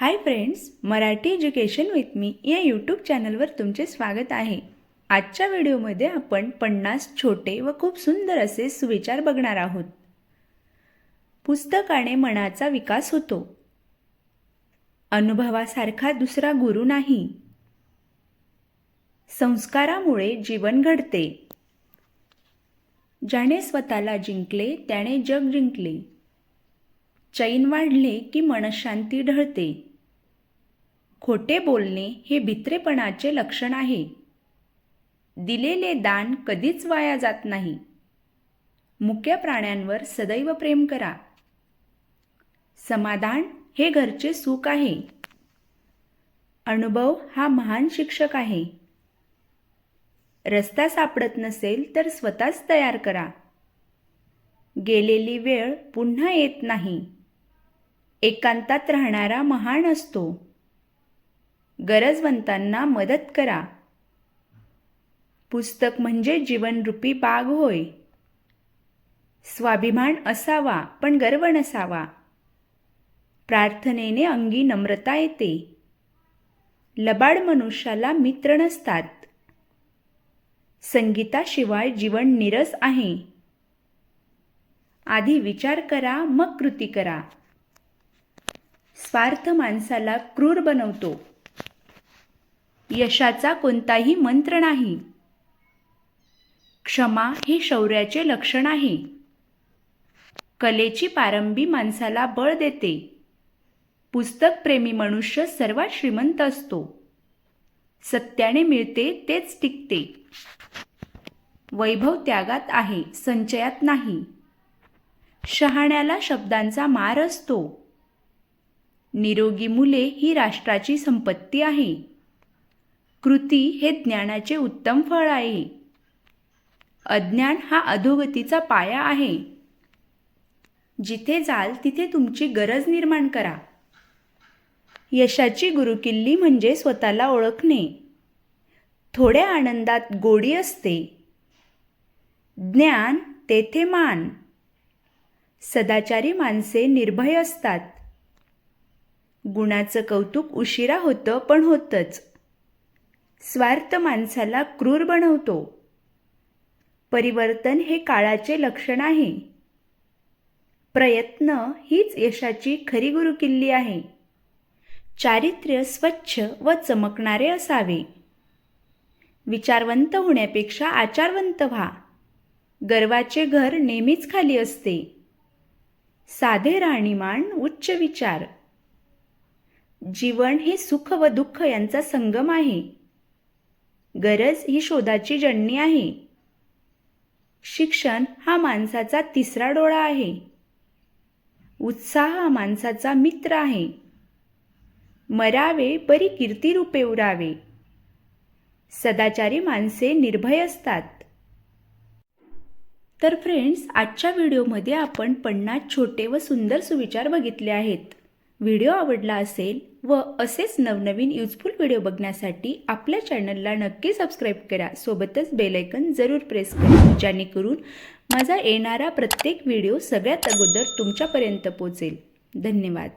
Hi friends Marathi education with मी या YouTube चॅनलवर तुमचे स्वागत आहे. आजच्या व्हिडिओमध्ये आपण पन्नास छोटे व खूप सुंदर असे सुविचार बघणार आहोत. पुस्तकाने मनाचा विकास होतो. अनुभवासारखा दुसरा गुरु नाही. संस्कारामुळे जीवन घडते. ज्याने स्वतःला जिंकले त्याने जग जिंकले. चैन वाढले की मनशांती ढळते. खोटे बोलणे हे भित्रेपणाचे लक्षण आहे. दिलेले दान कधीच वाया जात नाही. मुक्या प्राण्यांवर सदैव प्रेम करा. समाधान हे घरचे सुख आहे. अनुभव हा महान शिक्षक आहे. रस्ता सापडत नसेल तर स्वतःच तयार करा. गेलेली वेळ पुन्हा येत नाही. एकांतात राहणारा महान असतो. गरजवंतांना मदत करा. पुस्तक म्हणजे जीवनरूपी बाग होय. स्वाभिमान असावा पण गर्व नसावा. प्रार्थनेने अंगी नम्रता येते. लबाड मनुष्याला मित्र नसतात. संगीताशिवाय जीवन निरस आहे. आधी विचार करा मग कृती करा. स्वार्थ माणसाला क्रूर बनवतो. यशाचा कोणताही मंत्र नाही. क्षमा हे शौर्याचे लक्षण आहे. कलेची पारंबी माणसाला बळ देते. पुस्तकप्रेमी मनुष्य सर्वात श्रीमंत असतो. सत्याने मिळते तेच टिकते. वैभव त्यागात आहे संचयात नाही. शहाण्याला शब्दांचा मार असतो. निरोगी मुले ही राष्ट्राची संपत्ती आहे. कृती हे ज्ञानाचे उत्तम फळ आहे. अज्ञान हा अधोगतीचा पाया आहे. जिथे जाल तिथे तुमची गरज निर्माण करा. यशाची गुरुकिल्ली म्हणजे स्वतःला ओळखणे. थोड्या आनंदात गोडी असते. ज्ञान तेथे मान. सदाचारी माणसे निर्भय असतात. गुणाचं कौतुक उशिरा होतं पण होतंच. स्वार्थ माणसाला क्रूर बनवतो. परिवर्तन हे काळाचे लक्षण आहे. प्रयत्न हीच यशाची खरी गुरुकिल्ली आहे. चारित्र्य स्वच्छ व चमकणारे असावे. विचारवंत होण्यापेक्षा आचारवंत व्हा. गर्वाचे घर नेहमीच खाली असते. साधे राहणीमान उच्च विचार. जीवन हे सुख व दुःख यांचा संगम आहे. गरज ही शोधाची जणणी आहे. शिक्षण हा माणसाचा तिसरा डोळा आहे. उत्साह हा माणसाचा मित्र आहे. मरावे परी कीर्ती रूपे उरावे. सदाचारी माणसे निर्भय असतात. तर फ्रेंड्स आजच्या व्हिडिओमध्ये आपण पन्नास छोटे व सुंदर सुविचार बघितले आहेत. व्हिडिओ आवडला असेल व असेच नवनवीन युजफुल व्हिडिओ बघण्यासाठी आपल्या चॅनलला नक्की सबस्क्राईब करा. सोबतच बेलायकन जरूर प्रेस करा जेणेकरून माझा येणारा प्रत्येक व्हिडिओ सगळ्यात अगोदर तुमच्यापर्यंत पोचेल. धन्यवाद.